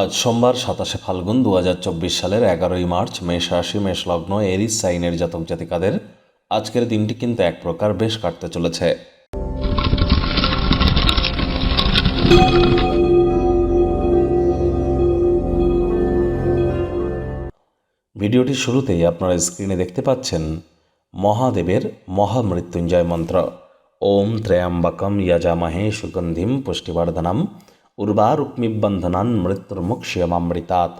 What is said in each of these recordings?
আজ সোমবার সাতাশে ফাল্গুন দু সালের এগারোই মার্চ মেষ রাশি, মেষ লগ্ন, এরিস, সাইনের জাতক জাতিকাদের আজকের দিনটি কিন্তু এক প্রকার বেশ কাটতে চলেছে। ভিডিওটির শুরুতেই আপনারা স্ক্রিনে দেখতে পাচ্ছেন মহাদেবের মহামৃত্যুঞ্জয় মন্ত্র। ওম ত্রয়াম্বকম যজামহে সুগন্ধিম পুষ্টিবর্ধনম। উর্বারুক্মিবন্ধনান মৃত্যুর্মুক্ষিয়মামৃতাৎ।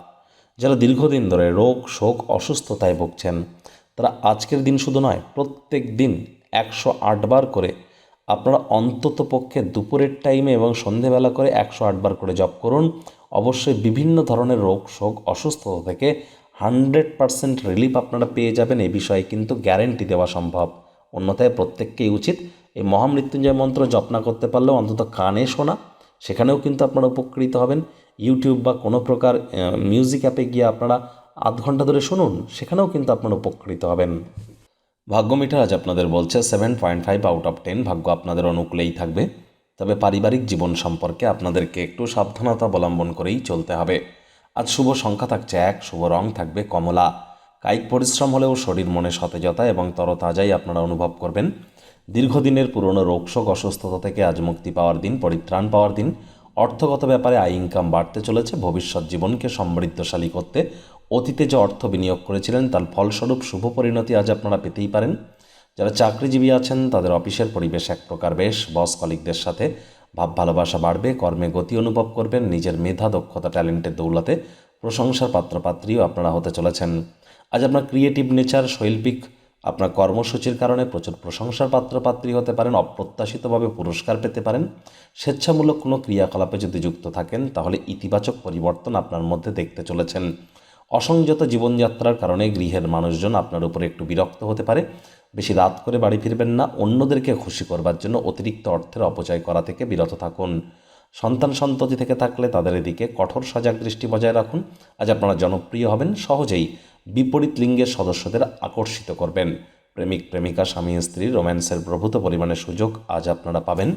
যারা দীর্ঘদিন ধরে রোগ, শোক, অসুস্থতায় ভুগছেন, তারা আজকের দিন শুধু নয়, প্রত্যেক দিন একশো আটবার করে আপনারা অন্তত পক্ষে দুপুরের টাইমে এবং সন্ধেবেলা করে একশো আটবার করে জপ করুন। অবশ্যই বিভিন্ন ধরনের রোগ, শোক, অসুস্থতা থেকে হান্ড্রেড পারসেন্ট রিলিফ আপনারা পেয়ে যাবেন এ বিষয়ে কিন্তু গ্যারেন্টি দেওয়া সম্ভব। অন্যথায় প্রত্যেককেই উচিত এই মহামৃত্যুঞ্জয় মন্ত্র জপ না করতে পারলেও অন্তত কানে শোনা সেখানেও কিন্তু আপনারা উপকৃত হবেন। ইউটিউব বা কোনো প্রকার মিউজিক অ্যাপে গিয়ে আপনারা আধ ঘণ্টা ধরে শুনুন, সেখানেও কিন্তু আপনারা উপকৃত হবেন। ভাগ্য মিটার আজ আপনাদের বলছে seven point five out of ten ভাগ্য আপনাদের অনুকূলেই থাকবে। তবে পারিবারিক জীবন সম্পর্কে আপনাদেরকে একটু সাবধানতা অবলম্বন করেই চলতে হবে। আজ শুভ সংখ্যা থাকছে এক, শুভ রং থাকবে কমলা। কায়িক পরিশ্রম হলেও শরীর মনে সতেজতা এবং তরতাজাই আপনারা অনুভব করবেন। দীর্ঘদিনের পুরনো রোগশোক, অসুস্থতা থেকে আজ মুক্তি পাওয়ার দিন, পরিত্রাণ পাওয়ার দিন, অর্থগত ব্যাপারে আয়, ইনকাম বাড়তে চলেছে। ভবিষ্যৎ জীবনকে সমৃদ্ধশালী করতে অতীতে যে অর্থ বিনিয়োগ করেছিলেন, তার ফলস্বরূপ শুভ পরিণতি আজ আপনারা পেতেই পারেন। যারা চাকরিজীবী আছেন, তাদের অফিসের পরিবেশ এক প্রকার বেশ। বস কলিকদের সাথে ভাব ভালোবাসা বাড়বে, কর্মে গতি অনুভব করবেন, নিজের মেধা, দক্ষতা, ট্যালেন্টের দৌলতে প্রশংসার পাত্রপাত্রীও আপনারা হতে চলেছেন। আজ আপনার ক্রিয়েটিভ নেচার শৈল্পিক আপনার কর্মসূচির কারণে প্রচুর প্রশংসার পাত্রপাত্রী হতে পারেন, অপ্রত্যাশিতভাবে পুরস্কার পেতে পারেন। স্বেচ্ছামূলক কোনো ক্রিয়াকলাপে যদি যুক্ত থাকেন, তাহলে ইতিবাচক পরিবর্তন আপনার মধ্যে দেখতে চলেছেন। অসংযত জীবনযাত্রার কারণে গৃহের মানুষজন আপনার উপরে একটু বিরক্ত হতে পারে। বেশি রাত করে বাড়ি ফিরবেন না, অন্যদেরকে খুশি করবার জন্য অতিরিক্ত অর্থের অপচয় করা থেকে বিরত থাকুন। সন্তান সন্ততি থেকে থাকলে তাদের এদিকে কঠোর সজাগ দৃষ্টি বজায় রাখুন। আজ আপনারা জনপ্রিয় হবেন, সহজেই বিপরীত লিঙ্গের সদস্যদের আকর্ষিত করবেন। প্রেমিক, প্রেমিকা, স্বামী, স্ত্রী, রোম্যান্সের প্রভূত পরিমাণে সুযোগ আজ আপনারা পাবেন।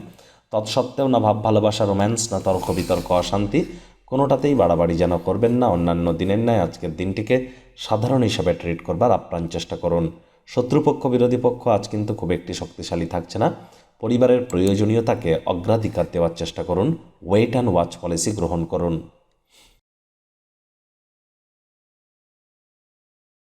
তৎসত্ত্বেও না ভাব, ভালোবাসা, রোম্যান্স, না তর্ক, বিতর্ক, অশান্তি, কোনোটাতেই বাড়াবাড়ি যেন করবেন না। অন্যান্য দিনের ন্যায় আজকের দিনটিকে সাধারণ হিসাবে ট্রিট করবার আপ্রাণ চেষ্টা করুন। শত্রুপক্ষ, বিরোধী পক্ষ আজ কিন্তু খুব একটি শক্তিশালী থাকছে না। পরিবারের প্রয়োজনীয়তাকে অগ্রাধিকার দেওয়ার চেষ্টা করুন। ওয়েট অ্যান্ড ওয়াচ পলিসি গ্রহণ করুন।